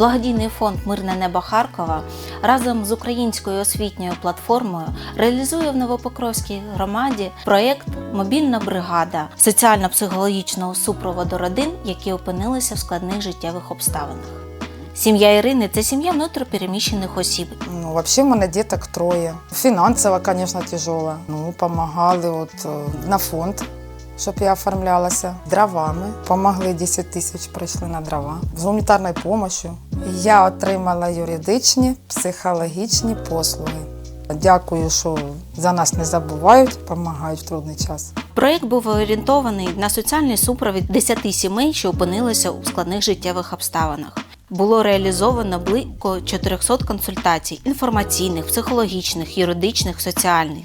Благодійний фонд Мирне небо Харкова разом з українською освітньою платформою реалізує в Новопокровській громаді проєкт Мобільна бригада соціально-психологічного супроводу родин, які опинилися в складних життєвих обставинах. Сім'я Ірини це сім'я внутрішньопереміщених осіб. Ну, вообще у мене діток троє. Фінансово, звісно, тяжело. Ну, помагали от, е, на фонд, щоб я оформлялася. Дровами. Помогли 10 тисяч прийшли на дрова. З гуманітарною допомогою. Я отримала юридичні, психологічні послуги. Дякую, що за нас не забувають, допомагають в трудний час. Проєкт був орієнтований на соціальний супровід 10 сімей, що опинилися у складних життєвих обставинах. Було реалізовано близько 400 консультацій інформаційних, психологічних, юридичних, соціальних.